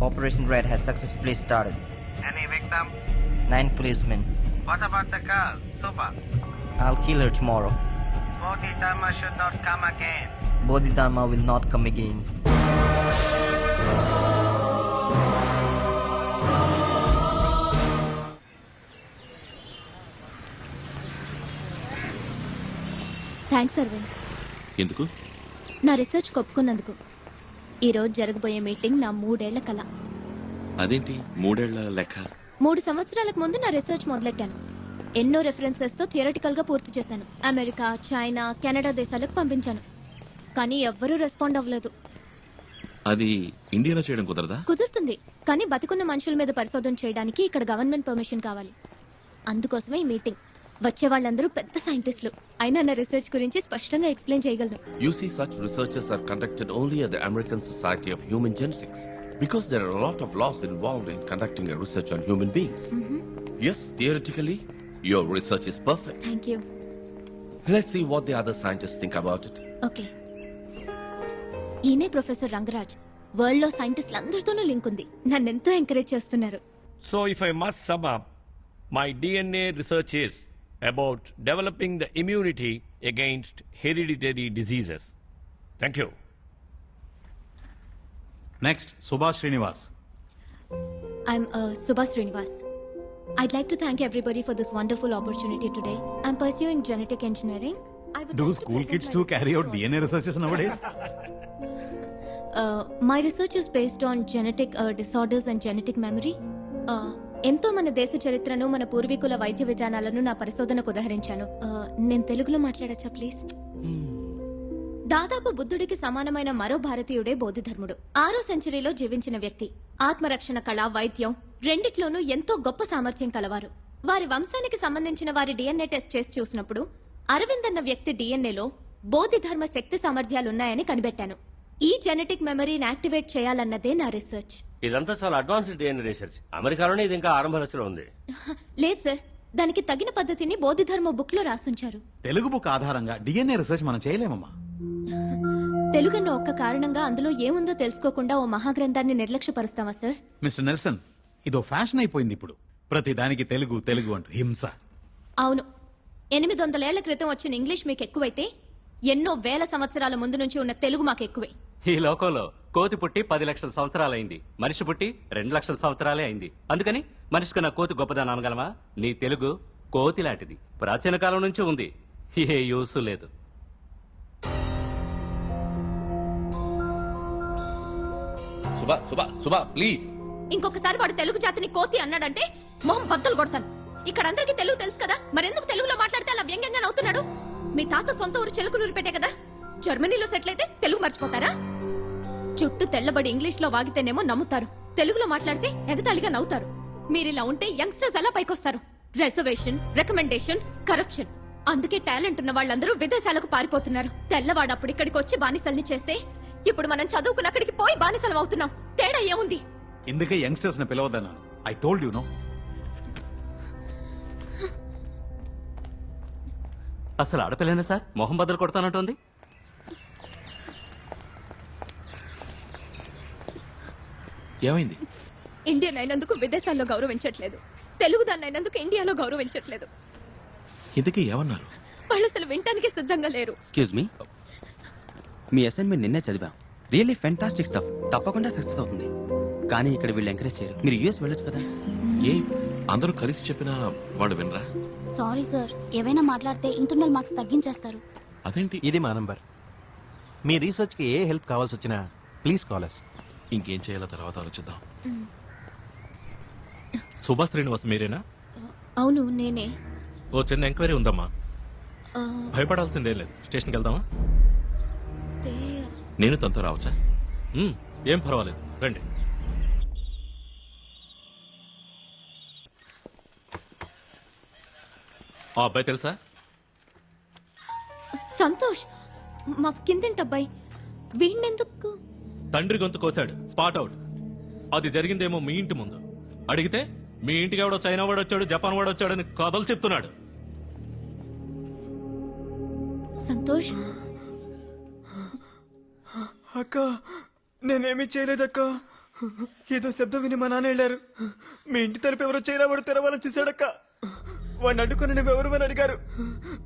Operation Red has successfully started. Any victim? Nine policemen. What about the girl? Super. I'll kill her tomorrow. Bodhidharma should not come again. Bodhidharma will not come again. Thanks Aravind ఎందుకు నా research ఒప్పుకున్నందుకు ఈరోజు జరగబోయే meeting నా మూడేళ్ళ కల. అదేంటి? మూడేళ్ళ లెక్క? మూడు సంవత్సరాలకు ముందు నా రీసెర్చ్ మొదలెట్టాను. ఎన్నో రెఫరెన్సెస్తో థియరటికల్గా పూర్తి చేశాను. అమెరికా చైనా కెనడా దేశాలకు పంపించాను. కానీ ఎవ్వరూ రెస్పాండ్ అవ్వలేదు. అది ఇండియాలో చేయడం కుదరదా? కుదురుతుంది. కానీ బతికున్న మనుషుల మీద పరిశోధన చేయడానికి ఇక్కడ గవర్నమెంట్ పర్మిషన్ కావాలి. అందుకోసమే ఈ మీటింగ్ వచ్చే వాళ్ళందరూ పెద్ద సైంటిస్టులు అయినా నా రీసెర్చ్ గురించి స్పష్టంగా ఎక్స్ప్లెయిన్ చేయగలను You see, such researches are conducted only at the American Society of Human Genetics because there are a lot of laws involved in conducting a research on human beings. Yes, theoretically, your research is perfect. Thank you Let's see what the other scientists think about it. Okay ఈయనే professor Rangaraj వరల్డ్లో సైంటిస్టులు అందరితోనూ link ఉంది నన్ను ఎంతో encourage చేస్తున్నారు So, if I must sum up, my DNA research is about developing the immunity against hereditary diseases. Thank you. Next, Subhash Srinivas. I'm uh, Subhash Srinivas. I'd like to thank everybody for this wonderful opportunity today. I'm pursuing genetic engineering. Do like school kids too carry out DNA researches nowadays? uh, my research is based on genetic uh, disorders and genetic memory. Uh, ఎంతో మన దేశ చరిత్రను మన పూర్వీకుల వైద్య విధానాలను నా పరిశోధనకు ఉదహరించాను. నేను తెలుగులో మాట్లాడచ్చా ప్లీజ్? దాదాపు బుద్ధుడికి సమానమైన మరో భారతీయుడే బోధిధర్ముడు ఆరో సెంచరీలో జీవించిన వ్యక్తి. ఆత్మరక్షణ కళ వైద్యం రెండిట్లోనూ ఎంతో గొప్ప సామర్థ్యం కలవారు. వారి వంశానికి సంబంధించిన వారి డిఎన్ఏ టెస్ట్ చేసి చూసినప్పుడు అరవింద్ అన్న వ్యక్తి డిఎన్ఏలో బోధిధర్మ శక్తి సామర్థ్యాలున్నాయని కనిపెట్టాను. ఈ జెనెటిక్ మెమరీని యాక్టివేట్ చేయాలన్నదే నా రీసెర్చ్. ఇదంతా చాలా అడ్వాన్స్డ్ డిఎన్ఏ రీసెర్చ్ అమెరికాలోనే ఇది ఇంకా ఆరంభ దశలో ఉంది. లేదు సార్ దానికి తగిన పద్ధతిని బోధిధర్మ బుక్లో రాసుంచారు. తెలుగు బుక్ ఆధారంగా డిఎన్ఏ రీసెర్చ్ మనం చేయలేమమ్మా. తెలుగన్న ఒక్క కారణంగా అందులో ఏముందో తెలుసుకోకుండా ఓ మహాగ్రంథాన్ని నిర్లక్ష్యపరుస్తావా సార్? మిస్టర్ నెల్సన్ ఇదో ఫ్యాషన్ అయిపోయింది ఇప్పుడు. ప్రతి దానికి తెలుగు తెలుగు అంటూ హింస. అవును. ఎనిమిది వందలేళ్ళ క్రితం వచ్చిన ఇంగ్లీష్ మీకు ఎక్కువైతే ఎన్నో వేల సంవత్సరాల ముందు నుంచి ఉన్న తెలుగు మాకు ఎక్కువే ఈ లోకంలో కోతి పుట్టి పది లక్షల సంవత్సరాలైంది మనిషి పుట్టి రెండు లక్షల సంవత్సరాలే అయింది. అందుకని మనిషి కన్నా కోతి గొప్పదని అనగలమా? నీ తెలుగు కోతి లాంటిది. ప్రాచీన కాలం నుంచి ఉంది. ఏ యూసు లేదు. please. ఇంకొకసారి వాడు తెలుగు జాతిని కోతి అన్నాడంటే మొహం బద్దలు కొడతాను. ఇక్కడ అందరికీ తెలుగు తెలుసు కదా? మరెందుకు తెలుగులో మాట్లాడితే అలా వ్యంగ్యంగా నవ్వుతున్నాడు? మీ తాత సొంత ఊరు చెలుకునూరు పెట్టే కదా? జర్మనీలో సెటిల్ అయితే తెలుగు మర్చిపోతారా? చుట్టూ తెల్లబడి ఇంగ్లీష్లో వాగితేనేమో నమ్ముతారు. తెలుగులో మాట్లాడితే ఎగతాళిగా నవ్వుతారు. మీరిలా ఉంటే యంగ్స్టర్స్ ఎలా పైకొస్తారు? Reservation recommendation corruption. అందుకే టాలెంట్ ఉన్న వాళ్ళందరూ విదేశాలకు పారిపోతున్నారు. తెల్లవాడు అప్పుడు ఇక్కడికి వచ్చి బానిసల్ని చేస్తే ఇప్పుడు మనం చదువుకున్న అక్కడికి పోయి బానిసలం అవుతున్నాం. తేడా ఏముంది? ఇందుకే యంగ్స్టర్స్ని పిలవద్దన్నాను. ఐ టోల్డ్ యు నో అసలు ఆడపిల్లనే సార్? మొహం బద్దలు కొడతానంటోంది. ఏమైంది? ఇండియన్ అయినందుకు విదేశాల్లో గౌరవించట్లేదు. తెలుగు దాన్ని అయినందుకు ఇండియాలో గౌరవించట్లేదు. ఇంతకీ ఏమన్నారు? వాళ్ళు అసలు వినటానికి సిద్ధంగా లేరు. ఎక్స్క్యూజ్ మీ మీ అసైన్మెంట్ నిన్నే చదివాం. రియల్లీ ఫెంటాస్టిక్ స్టఫ్ తప్పకుండా సక్సెస్ అవుతుంది. కానీ ఇక్కడ వీళ్ళు ఎంకరేజ్ చేయరు. మీరు యూఎస్ వెళ్ళొచ్చు కదా? ఏ అందరూ కలిసి చెప్పినా వాళ్ళు వినరా? సారీ సార్ ఏవైనా మాట్లాడితే ఇంటర్నల్ మార్క్స్ తగ్గించేస్తారు. అదేంటి? ఇది మా నంబర్ మీ రీసెర్చ్కి ఏ హెల్ప్ కావాల్సి వచ్చినా ప్లీజ్ కాల్ అస్ ఇంకేం చేయాలో తర్వాత ఆలోచిద్దాం. సుభాష్ శ్రీనివాస్ మీరేనా? అవును నేనే. ఓ చిన్న ఎంక్వైరీ ఉందమ్మా. భయపడాల్సిందే లేదు. స్టేషన్కి వెళ్దామా? నేను తనతో రావచ్చా? ఏం పర్వాలేదు. రండి. ఆ అబ్బాయి తెలుసా? సంతోష్ మా కిందింటి అబ్బాయి. వీణెందుకు తండ్రి గొంతు కోశాడు. స్పాట్ అవుట్ అది జరిగిందేమో మీ ఇంటి ముందు. అడిగితే మీ ఇంటికి ఎవడో చైనా వాడు వచ్చాడు జపాన్ వాడు వచ్చాడని కథలు చెప్తున్నాడు. సంతోష్? అక్క నేనేమి చేయలేదక్క. ఏదో శబ్దం విని మా నాన్న వెళ్ళారు. మీ ఇంటి తలుపు ఎవరో చైనావాడు తెరవాలని చూశాడక్క. వాడిని అడ్డుకొని నువ్వు ఎవరు అని అడిగారు.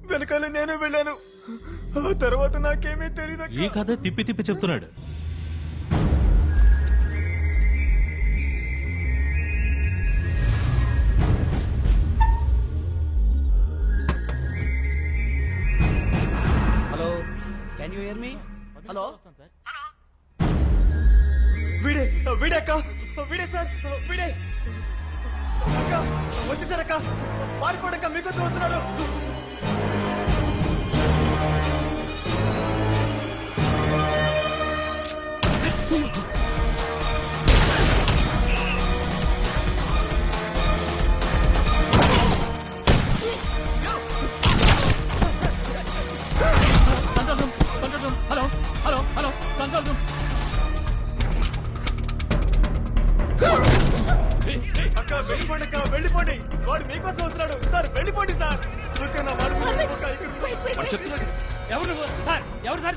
వెనకాల నేను వెళ్ళాను. ఆ తర్వాత నాకేమీ తెలియదు ఈ కథ తిప్పి తిప్పి చెప్తున్నాడు. Can you hear me hello వీడే వీడే అక్క. వీడే సార్. వీడే. అక్క వచ్చేసారక్క పారిపోడక్క మీకోసం వస్తున్నాడు. వెళ్ళిపోండి వాడు మీకోసం వస్తున్నాడు. సార్ వెళ్ళిపోండి సార్. అక్క నా వాడు ఇక్కడ. ఎవరు సార్ ఎవరు సార్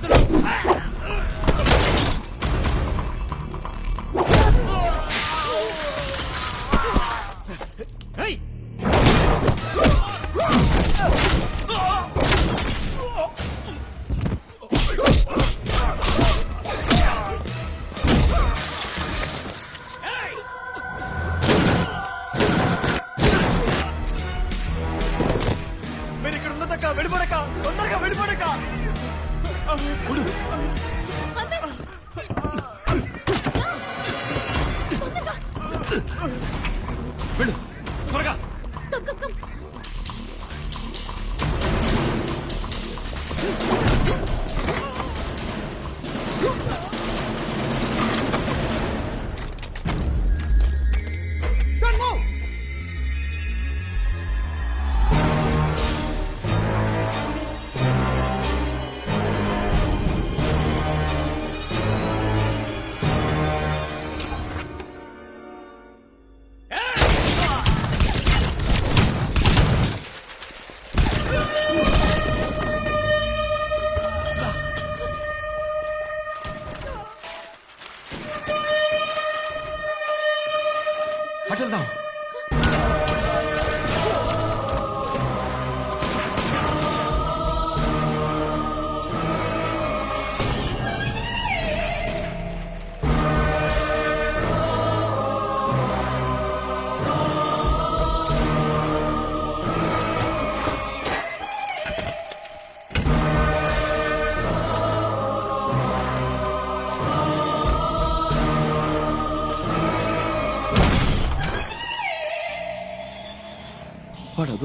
అటెళ్దాం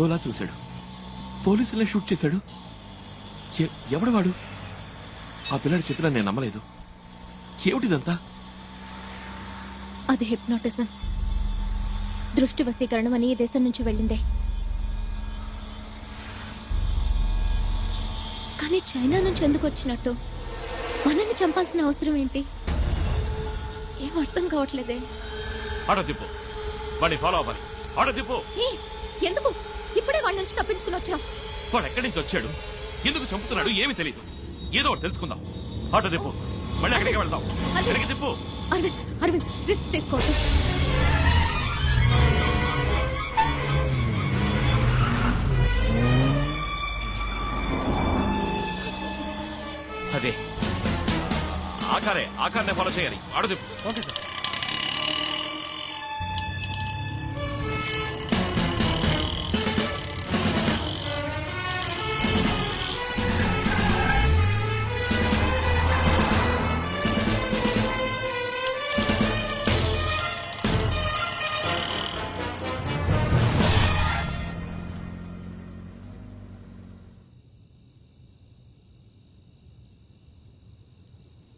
అదోలా చూశాడు. పోలీసులే షూట్ చేశాడు. ఎ- ఎవడు వాడు ఆ పిల్లాడు చెప్పినా నేను నమ్మలేదు. ఏమిటిదంతా? అది హిప్నోటిజం. దృష్టి వశీకరణం అని ఈ దేశం నుంచి వెళ్ళిందే. కానీ చైనా నుంచి ఎందుకు వచ్చినట్టు? మనల్ని చంపాల్సిన అవసరం ఏంటి? ఏం అర్థం కావట్లేదే? వాడిని ఫాలో అవ్వాలి. ఎందుకు? వాళ్ళ నుంచి తప్పించుకుని వచ్చాం. వాడు ఎక్కడి నుంచి వచ్చాడు? ఎందుకు చంపుతున్నాడు? ఏమీ తెలియదు ఏదో ఒకటి తెలుసుకుందాం. ఆటో తిప్పు మళ్ళీ అక్కడికి వెళ్దాం. అక్కడికి తిప్పు అరవింద్! అరవింద్! రిస్క్ తీసుకోవద్దు అదే. ఆకారే ఆకారనే ఫాలో చేయాలి. ఆటో తిప్పు ఓకే సార్.